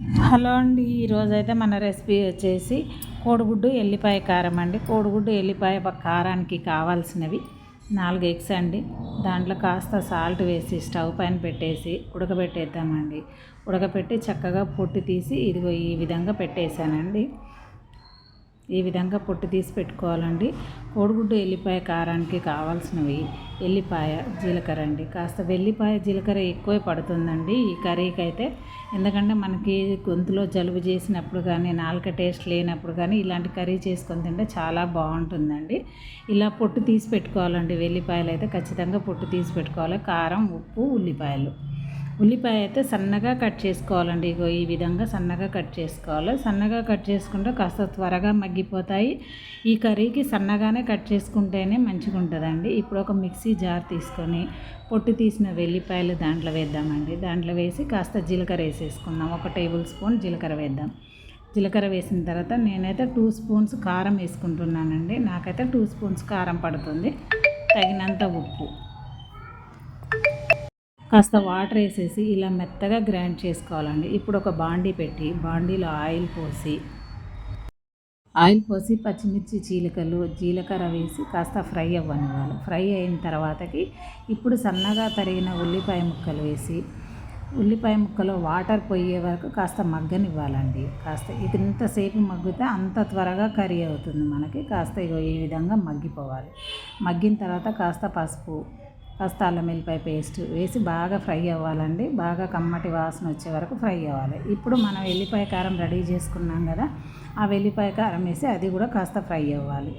Hello అండి ఈరోజు అయితే మన రెసిపీ వచ్చేసి కోడిగుడ్డు ఎల్లిపాయ కారం అండి. కోడిగుడ్డు ఎల్లిపాయ కారానికి కావాల్సినవి నాలుగు ఎగ్స్ అండి. దాంట్లో కాస్త సాల్ట్ వేసి స్టవ్ పైన పెట్టేసి ఉడకబెట్టేద్దామండి. ఉడకబెట్టి చక్కగా పొట్టు తీసి ఇదిగో ఈ విధంగా పెట్టేశానండి. ఈ విధంగా పొట్టు తీసి పెట్టుకోవాలండి. కోడిగుడ్డు ఎల్లిపాయ కారానికి కావాల్సినవి ఎల్లిపాయ జీలకర్ర అండి. కాస్త వెల్లిపాయ జీలకర్ర ఎక్కువే పడుతుందండి ఈ కర్రీకి అయితే ఎందుకంటే మనకి గొంతులో జలుబు చేసినప్పుడు కానీ నాలుక టేస్ట్ లేనప్పుడు కానీ ఇలాంటి కర్రీ చేసుకొని తింటే చాలా బాగుంటుందండి. ఇలా పొట్టు తీసి పెట్టుకోవాలండి. వెల్లిపాయలు అయితే ఖచ్చితంగా పొట్టు తీసి పెట్టుకోవాలి. కారం ఉప్పు ఉల్లిపాయలు. ఉల్లిపాయ అయితే సన్నగా కట్ చేసుకోవాలండి. ఇగో ఈ విధంగా సన్నగా కట్ చేసుకోవాలి. సన్నగా కట్ చేసుకుంటే కాస్త త్వరగా మగ్గిపోతాయి. ఈ కర్రీకి సన్నగానే కట్ చేసుకుంటేనే మంచిగా ఉంటుందండి ఇప్పుడు ఒక మిక్సీ జార్ తీసుకొని పొట్టు తీసిన వెల్లిపాయలు దాంట్లో వేద్దామండి. దాంట్లో వేసి కాస్త జీలకర్ర వేసేసుకుందాం. ఒక టేబుల్ స్పూన్ జీలకర్ర వేద్దాం. జీలకర్ర వేసిన తర్వాత నేనైతే టూ స్పూన్స్ కారం వేసుకుంటున్నానండి. నాకైతే టూ స్పూన్స్ కారం పడుతుంది. తగినంత ఉప్పు. కాస్త వాటర్ వేసేసి ఇలా మెత్తగా గ్రైండ్ చేసుకోవాలండి. ఇప్పుడు ఒక బాండీ పెట్టి బాండీలో ఆయిల్ పోసి ఆయిల్ పోసి పచ్చిమిర్చి చీలికలు జీలకర్ర వేసి కాస్త ఫ్రై అవ్వనివ్వాలి. ఫ్రై అయిన తర్వాతకి ఇప్పుడు సన్నగా తరిగిన ఉల్లిపాయ ముక్కలు వేసి ఉల్లిపాయ ముక్కలో వాటర్ పోయే వరకు కాస్త మగ్గనివ్వాలండి. కాస్త ఇది ఎంతసేపు మగ్గితే అంత త్వరగా కర్రీ అవుతుంది మనకి. కాస్త ఈ విధంగా మగ్గిపోవాలి. మగ్గిన తర్వాత కాస్త పసుపు కాస్త అల్లం వెల్లిపాయ పేస్ట్ వేసి బాగా ఫ్రై అవ్వాలండి. బాగా కమ్మటి వాసన వచ్చే వరకు ఫ్రై అవ్వాలి. ఇప్పుడు మనం వెల్లిపాయ కారం రెడీ చేసుకున్నాం కదా ఆ వెల్లిపాయ కారం వేసి అది కూడా కాస్త ఫ్రై అవ్వాలి.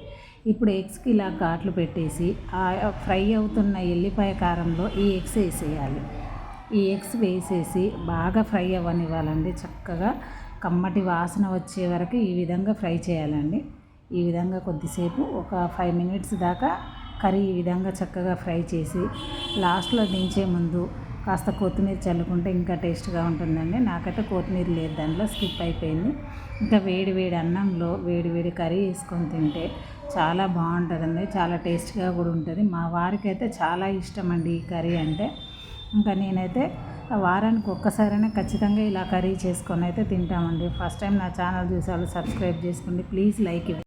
ఇప్పుడు ఎగ్స్కి ఇలా ఘాట్లు పెట్టేసి ఆ ఫ్రై అవుతున్న ఎల్లిపాయ కారంలో ఈ ఎగ్స్ వేసేయాలి. ఈ ఎగ్స్ వేసేసి బాగా ఫ్రై అవ్వనివ్వాలండి. చక్కగా కమ్మటి వాసన వచ్చే వరకు ఈ విధంగా ఫ్రై చేయాలండి. ఈ విధంగా కొద్దిసేపు ఒక ఫైవ్ మినిట్స్ దాకా కర్రీ ఈ విధంగా చక్కగా ఫ్రై చేసి లాస్ట్లో దించే ముందు కాస్త కొత్తిమీర చల్లుకుంటే ఇంకా టేస్ట్గా ఉంటుందండి. నాకైతే కొత్తిమీర లేదు దాంట్లో స్కిప్ అయిపోయింది. ఇంకా వేడి వేడి అన్నంలో వేడి వేడి కర్రీ వేసుకొని తింటే చాలా బాగుంటుందండి. చాలా టేస్ట్గా కూడా ఉంటుంది. మా వారికి అయితే చాలా ఇష్టం అండి ఈ కర్రీ అంటే. ఇంకా నేనైతే వారానికి ఒక్కసారైనా ఖచ్చితంగా ఇలా కర్రీ చేసుకొని అయితే తింటామండి. ఫస్ట్ టైం నా ఛానల్ చూసే సబ్స్క్రైబ్ చేసుకోండి. ప్లీజ్ లైక్ ఇవ్వండి.